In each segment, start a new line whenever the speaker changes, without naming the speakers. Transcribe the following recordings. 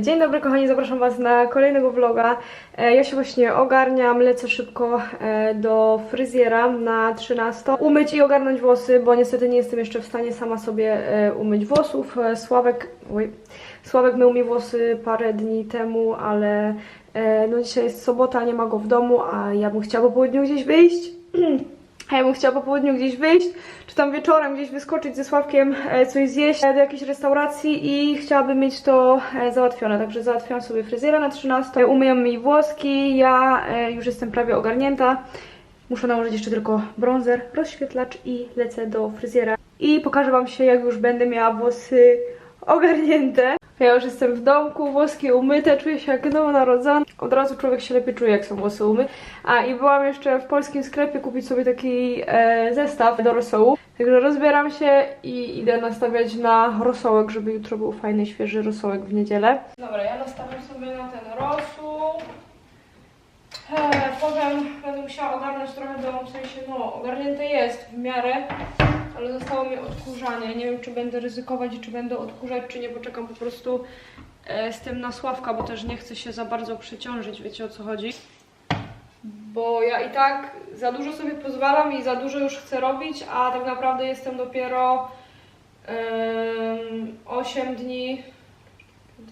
Dzień dobry kochani, zapraszam Was na kolejnego vloga. E, Ja się właśnie ogarniam, lecę szybko e, do fryzjera na 13. Umyć i ogarnąć włosy, bo niestety nie jestem jeszcze w stanie sama sobie e, umyć włosów. Sławek, oj, Sławek mył mi włosy parę dni temu, ale no dzisiaj jest sobota, nie ma go w domu, a ja bym chciała po południu gdzieś wyjść. A ja bym chciała po południu gdzieś wyjść, czy tam wieczorem gdzieś wyskoczyć ze Sławkiem, e, coś zjeść e, do jakiejś restauracji i chciałabym mieć to e, załatwione. Także załatwiłam sobie fryzjera na 13, umyję mi włoski, ja już jestem prawie ogarnięta. Muszę nałożyć jeszcze tylko bronzer, rozświetlacz i lecę do fryzjera. I pokażę Wam się, jak już będę miała włosy ogarnięte. Ja już jestem w domku, włoski umyte, czuję się jak nowonarodzona. Od razu człowiek się lepiej czuje, jak są włosy umyte. A i byłam jeszcze w polskim sklepie kupić sobie taki e, zestaw do rosołu. Także rozbieram się i idę nastawiać na rosołek, żeby jutro był fajny, świeży rosołek w niedzielę. Dobra, ja nastawiam sobie na ten rosół. E, potem musiała ogarnąć trochę dom, w sensie no, ogarnięte jest w miarę, ale zostało mi odkurzanie. Nie wiem, czy będę ryzykować czy będę odkurzać, czy nie, poczekam po prostu e, z tym na Sławka, bo też nie chcę się za bardzo przeciążyć, wiecie o co chodzi. Bo ja i tak za dużo sobie pozwalam i za dużo już chcę robić, a tak naprawdę jestem dopiero em, 8 dni,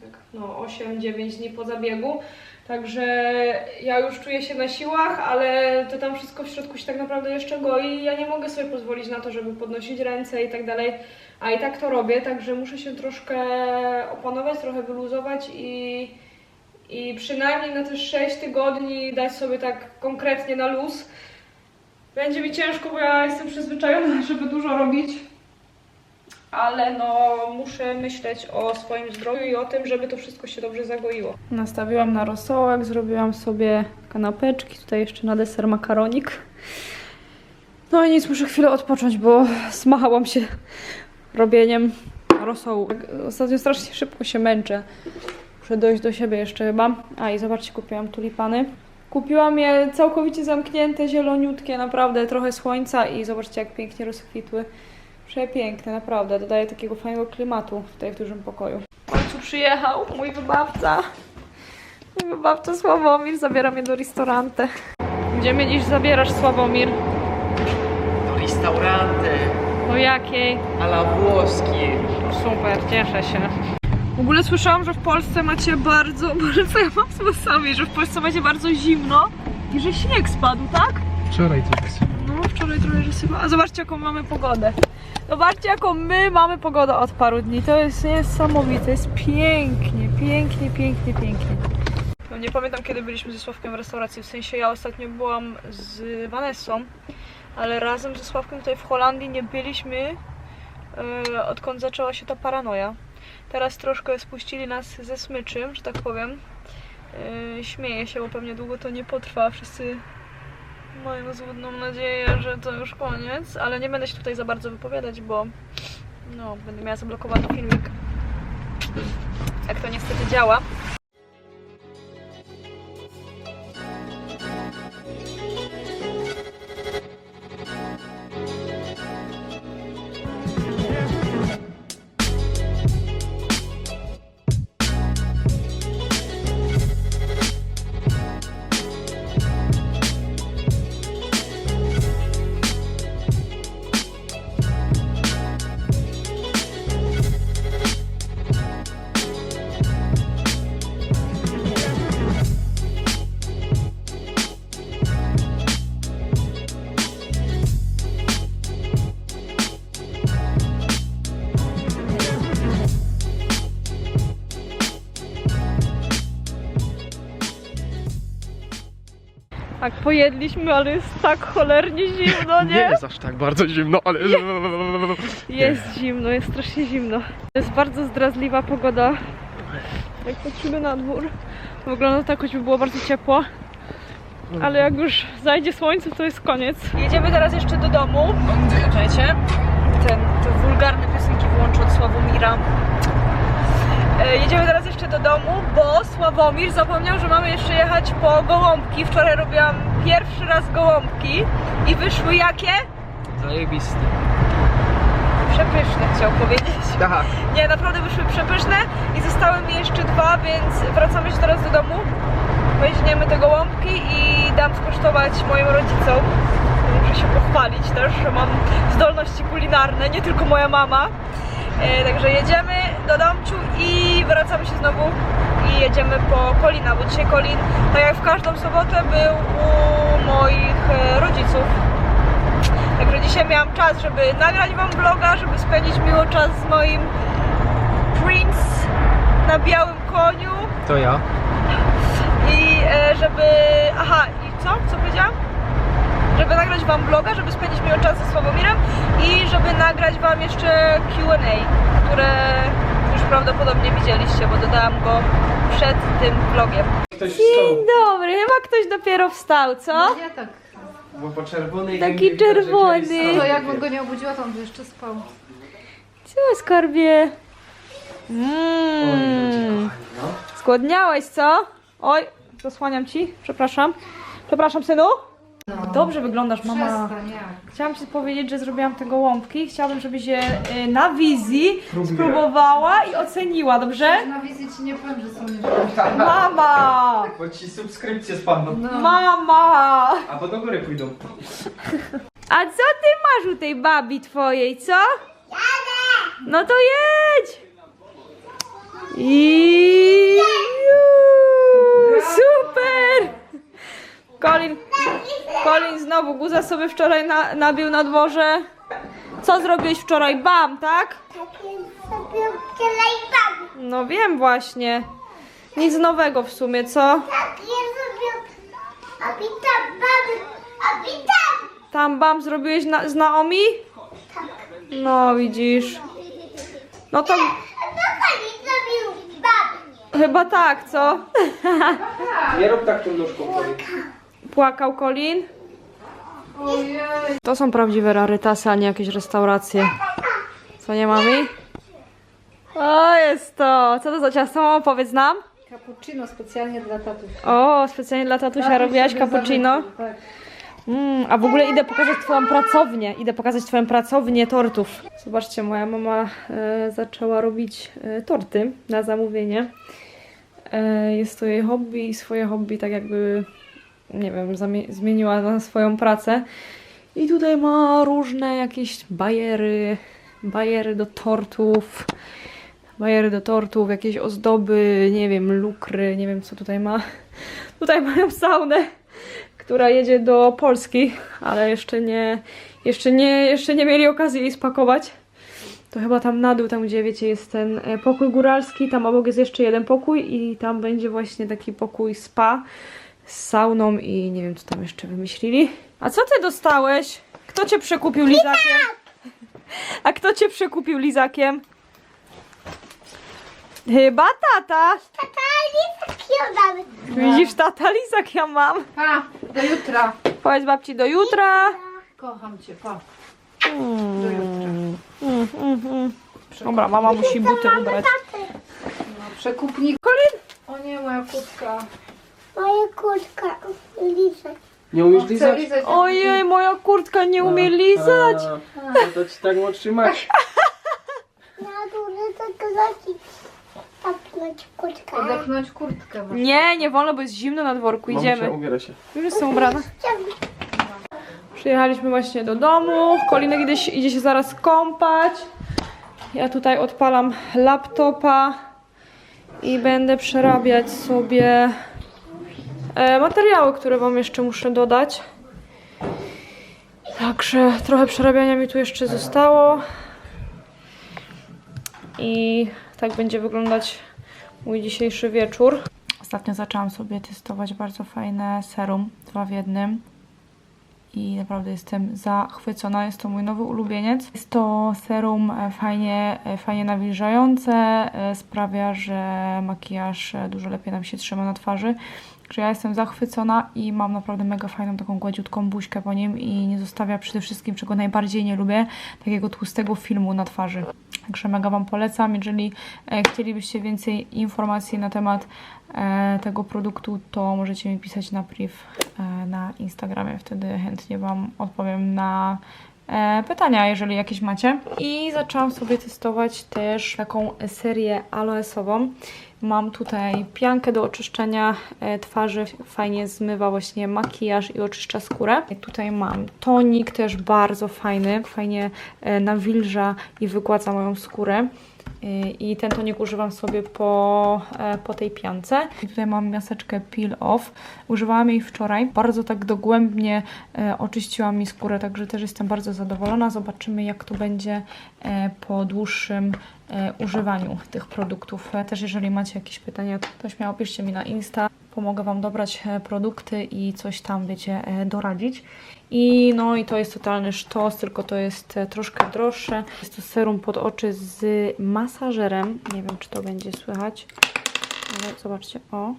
tak, no 8-9 dni po zabiegu. Także ja już czuję się na siłach, ale to tam wszystko w środku się tak naprawdę jeszcze goi ja nie mogę sobie pozwolić na to, żeby podnosić ręce i tak dalej, a i tak to robię, także muszę się troszkę opanować, trochę wyluzować i, i przynajmniej na te 6 tygodni dać sobie tak konkretnie na luz. Będzie mi ciężko, bo ja jestem przyzwyczajona, żeby dużo robić ale no muszę myśleć o swoim zdrowiu i o tym, żeby to wszystko się dobrze zagoiło. Nastawiłam na rosołek, zrobiłam sobie kanapeczki, tutaj jeszcze na deser makaronik. No i nic, muszę chwilę odpocząć, bo zmachałam się robieniem rosołu. Ostatnio strasznie szybko się męczę. Muszę dojść do siebie jeszcze chyba. A i zobaczcie, kupiłam tulipany. Kupiłam je całkowicie zamknięte, zieloniutkie, naprawdę trochę słońca i zobaczcie jak pięknie rozkwitły. Przepiękne, naprawdę. Dodaje takiego fajnego klimatu tutaj w dużym pokoju. W końcu przyjechał mój wybawca. Mój wybawca Sławomir zabiera mnie do restaurante. Gdzie mnie dziś zabierasz, Sławomir?
Do restauranty
Do jakiej?
alla włoskie.
Super, cieszę się. W ogóle słyszałam, że w Polsce macie bardzo... Co ja mam z? Że w Polsce macie bardzo zimno i że śnieg spadł, tak?
Wczoraj jest.
No, wczoraj trochę rysowa. A zobaczcie, jaką mamy pogodę. Zobaczcie, jaką my mamy pogodę od paru dni. To jest niesamowite. Jest pięknie, pięknie, pięknie, pięknie. No, nie pamiętam, kiedy byliśmy ze Sławkiem w restauracji. W sensie ja ostatnio byłam z Vanessą, ale razem ze Sławkiem tutaj w Holandii nie byliśmy, e, odkąd zaczęła się ta paranoja. Teraz troszkę spuścili nas ze smyczym, że tak powiem. E, śmieję się, bo pewnie długo to nie potrwa. Wszyscy mają złudną nadzieję, że to już koniec, ale nie będę się tutaj za bardzo wypowiadać, bo no, będę miała zablokowany filmik. Jak to niestety działa. Tak, pojedliśmy, ale jest tak cholernie zimno,
Nie jest aż tak bardzo zimno, ale...
Jest zimno, jest strasznie zimno. To jest bardzo zdradliwa pogoda. Jak patrzymy na dwór, to wygląda tak, choćby było bardzo ciepło. Ale jak już zajdzie słońce, to jest koniec. Jedziemy teraz jeszcze do domu. Czekajcie. Ten, te wulgarne piosenki wyłączę od Sławomira. E, Jedziemy teraz jeszcze do domu, bo Sławomir zapomniał, że mamy jeszcze jechać po gołąbki. Wczoraj robiłam pierwszy raz gołąbki i wyszły jakie?
Zajebisty.
przepyszne, chciał powiedzieć.
Tak.
Nie, naprawdę wyszły przepyszne i zostały mi jeszcze dwa, więc wracamy się teraz do domu. Weźmiemy te gołąbki i dam skosztować moim rodzicom. Muszę się pochwalić też, że mam zdolności kulinarne, nie tylko moja mama. E, także jedziemy do domciu i wracamy się znowu i jedziemy po Kolina, bo dzisiaj Kolin, tak jak w każdą sobotę, był u moich e, rodziców. Także dzisiaj miałam czas, żeby nagrać wam vloga, żeby spędzić miło czas z moim Prince na białym koniu
To ja.
i e, żeby... Aha, i co? Co powiedziałam? Żeby nagrać wam vloga, żeby spędzić miło czas ze Sławomirem i żeby nagrać wam jeszcze Q&A, które już prawdopodobnie widzieliście, bo dodałam go przed tym vlogiem.
Ktoś
Dzień dobry, chyba ktoś dopiero wstał, co?
Ja tak.
Bo po czerwonej
Taki
widać, że
czerwony.
gdzieś
To
stał.
jakbym go nie obudziła, to on by jeszcze spał.
Co, skarbie? Mmm.
no.
Zgłodniałeś, co? Oj, zasłaniam ci, przepraszam. Przepraszam, synu? Dobrze wyglądasz, mama.
Przestań, jak?
Chciałam ci powiedzieć, że zrobiłam te gołąbki. Chciałabym, żebyś je y, na wizji
Próbuję.
spróbowała i oceniła, dobrze?
Na wizji ci nie powiem, że są niedobrze.
Mama!
Bo ci subskrypcje spadną.
No.
Mama!
Albo do góry pójdą.
A co ty masz u tej babi twojej, co? No to jedź! I... Super! Colin, Colin znowu guza sobie wczoraj na, nabił na dworze. Co zrobiłeś wczoraj? Bam, tak?
Sobie wczoraj
No wiem właśnie. Nic nowego w sumie, co?
Tak, ja sobie... A a!
Tam bam zrobiłeś na, z Naomi? No widzisz. No to
A
chyba tak, co?
Nie rób tak tą nóżką, Koli.
Płakał Colin. To są prawdziwe rarytasy, a nie jakieś restauracje. Co nie mami? O, jest to. Co to za ciasto? Powiedz nam.
Cappuccino specjalnie dla tatusia.
O, specjalnie dla tatusia robiłaś
sobie
cappuccino.
zamyślił, Tak.
Mm, a w ogóle idę pokazać twoją pracownię. Idę pokazać twoją pracownię tortów. Zobaczcie, moja mama e, zaczęła robić e, torty na zamówienie. E, jest to jej hobby i swoje hobby tak jakby, nie wiem, zmieniła na swoją pracę. I tutaj ma różne jakieś bajery, bajery do tortów, bajery do tortów, jakieś ozdoby, nie wiem, lukry, nie wiem co tutaj ma. Tutaj mają saunę która jedzie do Polski, ale jeszcze nie, jeszcze nie, jeszcze nie mieli okazji jej spakować. To chyba tam na dół, tam gdzie wiecie, jest ten e, pokój góralski, tam obok jest jeszcze jeden pokój i tam będzie właśnie taki pokój spa z sauną i nie wiem, co tam jeszcze wymyślili. A co ty dostałeś? Kto cię przekupił lizakiem? A kto cię przekupił lizakiem? Chyba tata.
Tata, nie takiego baby.
Widzisz, tata lizak ja mam.
Pa, do jutra.
Powiedz babci do jutra.
Kocham cię, pa.
Mm.
Do jutra.
Mm, mm, mm. Dobra, mama musi buty ubrać.
No, przekupnik. Kolin! O nie, moja kutka.
Moja kurtka, lizać.
Nie umiesz lizać?
lizać.
Ojej, moja kurtka nie umie lizać.
A, To ci tak młodszy mać.
Na dole to leci. Tapnąć kurtkę.
Odepchnąć kurtkę. właśnie.
Nie, nie wolno, bo jest zimno na dworku. Idziemy.
ubiera się.
Już jestem ubrana. Przyjechaliśmy właśnie do domu. Kolinek idzie, się- idzie się zaraz kąpać. Ja tutaj odpalam laptopa i będę przerabiać sobie materiały, które Wam jeszcze muszę dodać. Także trochę przerabiania mi tu jeszcze zostało. I tak będzie wyglądać mój dzisiejszy wieczór. Ostatnio zaczęłam sobie testować bardzo fajne serum, dwa w jednym. I naprawdę jestem zachwycona. Jest to mój nowy ulubieniec. Jest to serum e, fajnie, e, fajnie nawilżające. e, Sprawia, że makijaż e, dużo lepiej nam się trzyma na twarzy. Także ja jestem zachwycona i mam naprawdę mega fajną, taką gładziutką buźkę po nim i nie zostawia przede wszystkim, czego najbardziej nie lubię, takiego tłustego filmu na twarzy. Także mega Wam polecam. Jeżeli e, chcielibyście więcej informacji na temat e, tego produktu, to możecie mi pisać na priv e, na Instagramie. Wtedy chętnie Wam odpowiem na pytania, jeżeli jakieś macie. I zaczęłam sobie testować też taką serię aloesową. Mam tutaj piankę do oczyszczenia e, twarzy, fajnie zmywa właśnie makijaż i oczyszcza skórę. Tutaj mam tonik też bardzo fajny, fajnie e, nawilża i wygładza moją skórę. I ten tonik używam sobie po, e, po tej piance. I tutaj mam miaseczkę Peel Off. Używałam jej wczoraj. Bardzo tak dogłębnie e, oczyściła mi skórę, także też jestem bardzo zadowolona. Zobaczymy jak to będzie e, po dłuższym używaniu tych produktów. Też jeżeli macie jakieś pytania, to śmiało piszcie mi na Insta. Pomogę Wam dobrać e, produkty i coś tam, wiecie, e, doradzić. I no i to jest totalny sztos, tylko to jest e, troszkę droższe. Jest to serum pod oczy z masażerem. Nie wiem, czy to będzie słychać. Ale zobaczcie, o.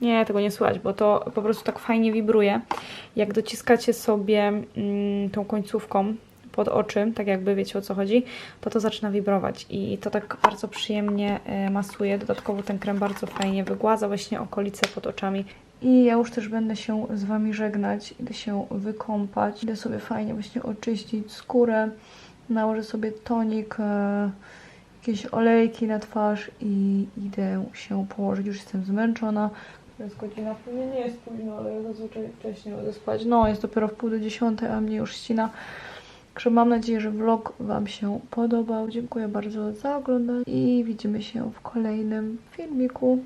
Nie, tego nie słychać, bo to po prostu tak fajnie wibruje. Jak dociskacie sobie mm, tą końcówką pod oczy, tak jakby wiecie o co chodzi, to to zaczyna wibrować i to tak bardzo przyjemnie e, masuje. Dodatkowo ten krem bardzo fajnie wygładza właśnie okolice pod oczami. I ja już też będę się z Wami żegnać, idę się wykąpać, idę sobie fajnie właśnie oczyścić skórę, nałożę sobie tonik, e, jakieś olejki na twarz i idę się położyć. Już jestem zmęczona. Jest godzina, nie, nie jest późno, ale ja zazwyczaj wcześniej mogę spać. No, jest dopiero w pół do dziesiątej, a mnie już ścina. Także mam nadzieję, że vlog Wam się podobał. Dziękuję bardzo za oglądanie i widzimy się w kolejnym filmiku.